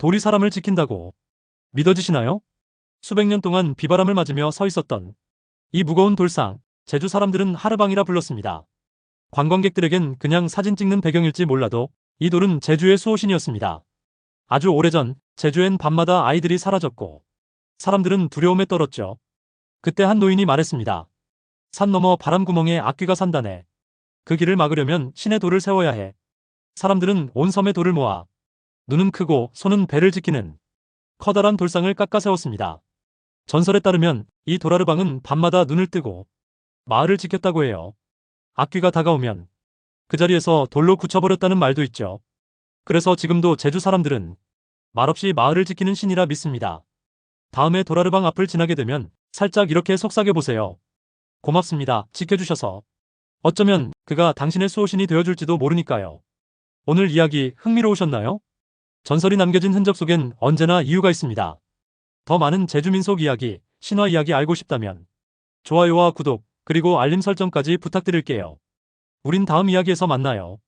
돌이 사람을 지킨다고 믿어지시나요? 수백 년 동안 비바람을 맞으며 서 있었던 이 무거운 돌상, 제주 사람들은 하르방이라 불렀습니다. 관광객들에겐 그냥 사진 찍는 배경일지 몰라도 이 돌은 제주의 수호신이었습니다. 아주 오래전 제주엔 밤마다 아이들이 사라졌고 사람들은 두려움에 떨었죠. 그때 한 노인이 말했습니다. 산 너머 바람구멍에 악귀가 산다네. 그 길을 막으려면 신의 돌을 세워야 해. 사람들은 온 섬에 돌을 모아 눈은 크고 손은 배를 지키는 커다란 돌상을 깎아 세웠습니다. 전설에 따르면 이 도라르방은 밤마다 눈을 뜨고 마을을 지켰다고 해요. 악귀가 다가오면 그 자리에서 돌로 굳혀버렸다는 말도 있죠. 그래서 지금도 제주 사람들은 말없이 마을을 지키는 신이라 믿습니다. 다음에 도라르방 앞을 지나게 되면 살짝 이렇게 속삭여 보세요. 고맙습니다. 지켜주셔서. 어쩌면 그가 당신의 수호신이 되어줄지도 모르니까요. 오늘 이야기 흥미로우셨나요? 전설이 남겨진 흔적 속엔 언제나 이유가 있습니다. 더 많은 제주 민속 이야기, 신화 이야기 알고 싶다면 좋아요와 구독, 그리고 알림 설정까지 부탁드릴게요. 우린 다음 이야기에서 만나요.